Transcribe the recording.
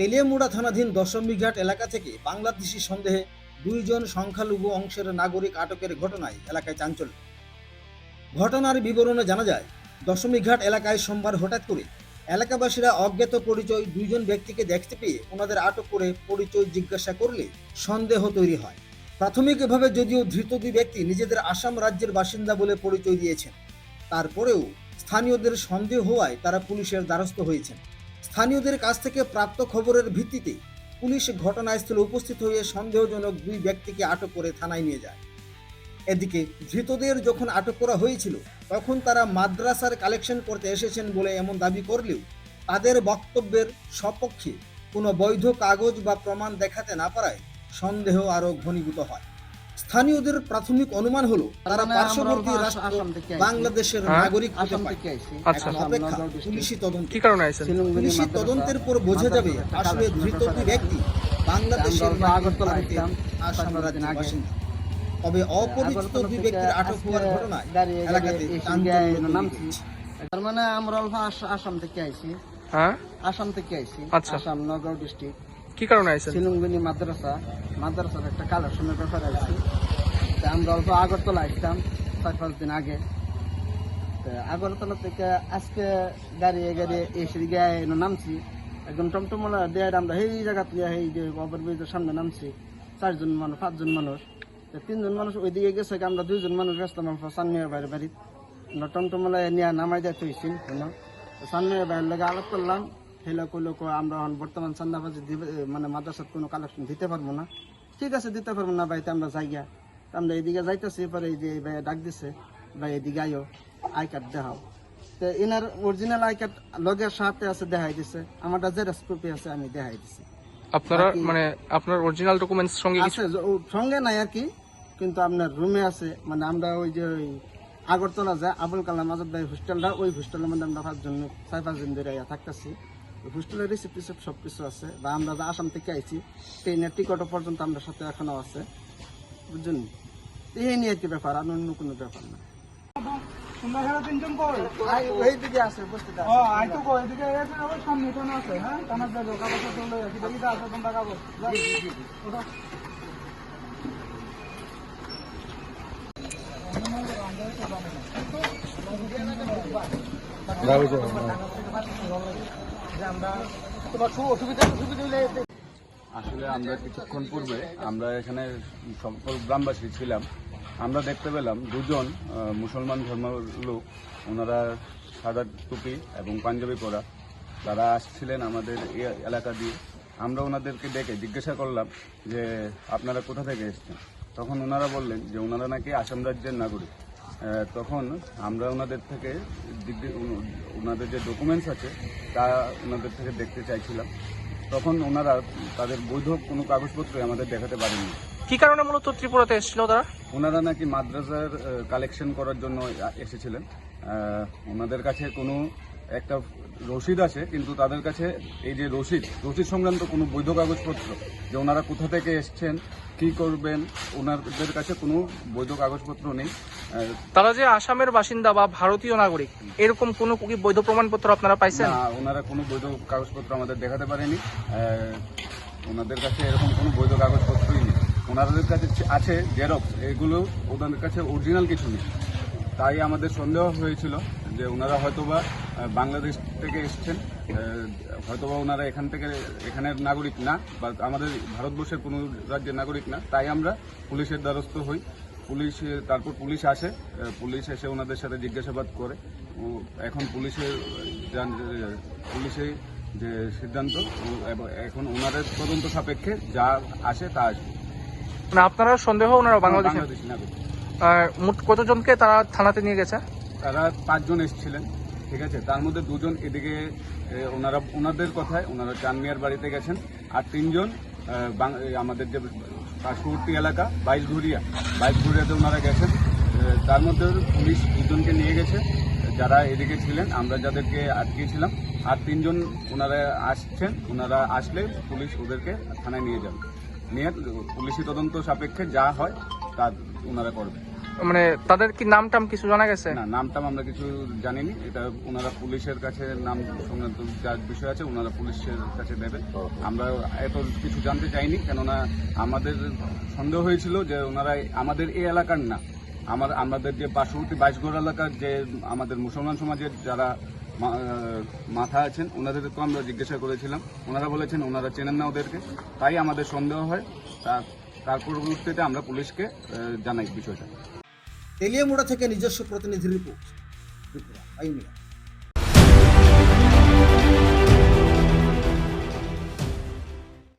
তেলিয়ামুড়া থানাধীন দশমীঘাট এলাকা থেকে বাংলাদেশি সন্দেহে দুইজন সংখ্যালঘু অংশের নাগরিক আটকের ঘটনায় এলাকায় চাঞ্চল্য। ঘটনার বিবরণে জানা যায় দশমীঘাট এলাকায় সোমবার হঠাৎ করে এলাকাবাসীরা অজ্ঞাত পরিচয় দুইজন ব্যক্তিকে দেখতে পেয়ে ওনাদের আটক করে পরিচয় জিজ্ঞাসা করলে সন্দেহ তৈরি হয়। প্রাথমিকভাবে যদিও ধৃত দুই ব্যক্তি নিজেদের আসাম রাজ্যের বাসিন্দা বলে পরিচয় দিয়েছেন। তারপরেও স্থানীয়দের সন্দেহ হওয়ায় তারা পুলিশের দ্বারস্থ হয়েছেন। স্থানীয়দের কাছ থেকে প্রাপ্ত খবরের ভিত্তিতে পুলিশ ঘটনাস্থলে উপস্থিত হয়ে সন্দেহজনক দুই ব্যক্তিকে আটক করে থানায় নিয়ে যায়। এদিকে ধৃতদের যখন আটক করা হয়েছিল, তখন তারা মাদ্রাসার কালেকশন করতে এসেছেন বলে এমন দাবি করলেও তাদের বক্তব্যের সপক্ষে কোনো বৈধ কাগজ বা প্রমাণ দেখাতে না পারায় সন্দেহ আরও ঘনীভূত হয়। স্থানীয়দের প্রাথমিক অনুমান হলো তারা পার্শ্ববর্তী রাষ্ট্র আসাম থেকে আইছি। বাংলাদেশের হ্যাঁ? নাগরিক হতে পারে। আচ্ছা। অপেক্ষা পুলিশি তদন্ত। কি কারণে আইছেন? শিলংগুড়ি পুলিশি তদন্তের পর বোঝা যাবে আসলে কালেকশন ধৃত করা দুই হয়। ব্যক্তি বাংলাদেশের আসাম রাজ্যের বাসিন্দা তবে অপরিচিত আগরতলা দুই ব্যক্তির আটক হওয়ার ঘটনায় এলাকাতে তৈরি মানে আমরা অল্প আসাম থেকে আইছি। হ্যাঁ? আসাম থেকে আইছি। আচ্ছা। আসাম নগাঁও ডিস্ট্রিক্ট। কি কারণে আইছেন? শিলংবিনী মাদ্রাসা, মাদ্রাসার একটা কালেকশনের ব্যাপারে আইছি। তা আমরা অল্প আগরতলা আসতাম চার পাঁচ দিন আগে। আগরতলা থেকে আজকে দাঁড়িয়ে গাড়িয়ে এসে গিয়ে নামছি। একদম টমটমলা দেয় আমরা এই জায়গা থেকে এই যে ওভার ব্রিজের সামনে নামছি। চারজন মানুষ, পাঁচজন মানুষ। তিনজন মানুষ ওইদিকে গেছে আমরা দুইজন মানুষ গেছিলাম আমরা সানমিয়ার বাইরে বাড়ি আমরা টমটমলা নিয়ে নামাই দিয়ে থইছি সানমিয়ার বাইরের লগে আলাপ করলাম। হেলো কইলো আমরা এখন বর্তমান চান্দাবাজি দিবে মানে মাদ্রাসার কোনো কালেকশন দিতে পারব না। ঠিক আছে দিতে পারব না ভাই আমরা যাই গিয়া আমরা এইদিকে যাইতেছি পরে এই যে এই ভাই ডাক দিছে ভাই এদিকে আইও আই কার্ড দেখাও। তো এনার অরিজিনাল আই কার্ড লগের সাথে আছে দেখাই দিছে। আমারটা জেরক্স কপি আছে আমি দেখাই দিছি। আপনারা মানে আপনার অরিজিনাল ডকুমেন্টস সঙ্গে আছে সঙ্গে নাই আর কি কিন্তু আপনার রুমে আছে। মানে আমরা ওই যে ওই আগরতলা যায় আবুল কালাম আজাদ ভাই হোস্টেলটা ওই হোস্টেলের মধ্যে আমরা পাঁচজন ছয় পাঁচ দিন ধরে থাকতেছি। হোস্টেলের রিসিপ্ট টিসিপ্ট সব কিছু আছে। বা আমরা যে আসাম থেকে আইছি ট্রেনের টিকিটও পর্যন্ত আমরা সাথে এখনও আছে। বুঝছেন? এই নিয়ে কি ব্যাপার আর অন্য কোনো ব্যাপার না। তোমরা এখানে তিনজন কই? ওই দিকে আছে উপস্থিত ও আছে আইতো কই এদিকে এসে আবার সামনে কোন আছে হ্যাঁ? কানার যাব কাগজ পত্র লই আসি। দেখি আছে তোমরা কাগজ যাও। আসলে আমরা কিছুক্ষণ পূর্বে আমরা এখানে সকল গ্রামবাসী ছিলাম। আমরা দেখতে পেলাম দুজন মুসলমান ধর্মের লোক, ওনারা সাদা টুপি এবং পাঞ্জাবি পরা। তারা আসছিলেন আমাদের এলাকা দিয়ে। আমরা ওনাদেরকে ডেকে জিজ্ঞাসা করলাম যে, আপনারা কোথা থেকে এসেছেন? তখন ওনারা বললেন যে, ওনারা নাকি আসাম রাজ্যের নাগরিক। তখন আমরা ওনাদের থেকে ওনাদের যে ডকুমেন্টস আছে তা ওনাদের থেকে দেখতে চাইছিলাম। তখন ওনারা তাদের বৈধ কোনো কাগজপত্র আমাদের দেখাতে পারেননি। কি কারণে মূলত ত্রিপুরাতে এসেছিল তারা? ওনারা নাকি মাদ্রাসার কালেকশন করার জন্য এসেছিলেন। ওনাদের কাছে কোনো একটা রসিদ আছে কিন্তু তাদের কাছে এই যে রসিদ রসিদ সংক্রান্ত কোনো বৈধ কাগজপত্র যে ওনারা কোথা থেকে এসছেন কি করবেন ওনাদের কাছে কোনো বৈধ কাগজপত্র নেই। তারা যে আসামের বাসিন্দা বা ভারতীয় নাগরিক এরকম কোনো কি বৈধ প্রমাণপত্র আপনারা পাইছেন? না ওনারা কোনো বৈধ কাগজপত্র আমাদের দেখাতে পারেনি। ওনাদের কাছে এরকম কোনো বৈধ কাগজপত্রই নেই। ওনাদের কাছে আছে জেরক্স এগুলো ওনাদের কাছে অরিজিনাল কিছু নেই। তাই আমাদের সন্দেহ হয়েছিল যে ওনারা হয়তোবা বাংলাদেশ থেকে এসছেন। হয়তোবা ওনারা এখান থেকে এখানের নাগরিক না বা আমাদের ভারতবর্ষের কোনো রাজ্যের নাগরিক না। তাই আমরা পুলিশের দ্বারস্থ হই। পুলিশ তারপর পুলিশ আসে। পুলিশ এসে ওনাদের সাথে জিজ্ঞাসাবাদ করে। এখন পুলিশের পুলিশে যে সিদ্ধান্ত এখন ওনাদের তদন্ত সাপেক্ষে যা আসে তা আসবে। মানে আপনারা সন্দেহ ওনারা বাংলাদেশে বাংলাদেশি নাগরিক। মোট কতজনকে তারা থানাতে নিয়ে গেছে? তারা পাঁচজন এসেছিলেন। ঠিক আছে? তার মধ্যে দুজন এদিকে ওনারা, ওনাদের কথায় ওনারা চানমিয়ার বাড়িতে গেছেন। আর তিনজন আমাদের যে পার্শ্ববর্তী এলাকা বাইশঘুরিয়া বাইশঘুরিয়াতে ওনারা গেছেন। তার মধ্যে পুলিশ দুজনকে নিয়ে গেছে। যারা এদিকে ছিলেন, আমরা যাদেরকে আটকিয়েছিলাম। আর তিনজন ওনারা আসছেন, ওনারা আসলে পুলিশ ওদেরকে থানায় নিয়ে যাবে। নিয়ে পুলিশি তদন্ত সাপেক্ষে যা হয় তা ওনারা করবে মানে তাদের কি নাম টাম কিছু জানা গেছে? না নামটাম আমরা কিছু জানিনি। এটা ওনারা পুলিশের কাছে নাম সংক্রান্ত যা বিষয় আছে ওনারা পুলিশের কাছে দেবে আমরা এত কিছু জানতে চাইনি কেননা আমাদের সন্দেহ হয়েছিল যে ওনারা আমাদের এই এলাকার না। আমার আমাদের যে পার্শ্ববর্তী বাইশগড় এলাকার যে আমাদের মুসলমান সমাজের যারা মাথা আছেন ওনাদেরকেও আমরা জিজ্ঞাসা করেছিলাম। ওনারা বলেছেন ওনারা চেনেন না ওদেরকে। তাই আমাদের সন্দেহ হয়। তার তার পরবর্তীতে আমরা পুলিশকে জানাই বিষয়টা। তেলিয়ামুড়া থেকে নিজস্ব প্রতিনিধি রিপোর্ট ত্রিপুরা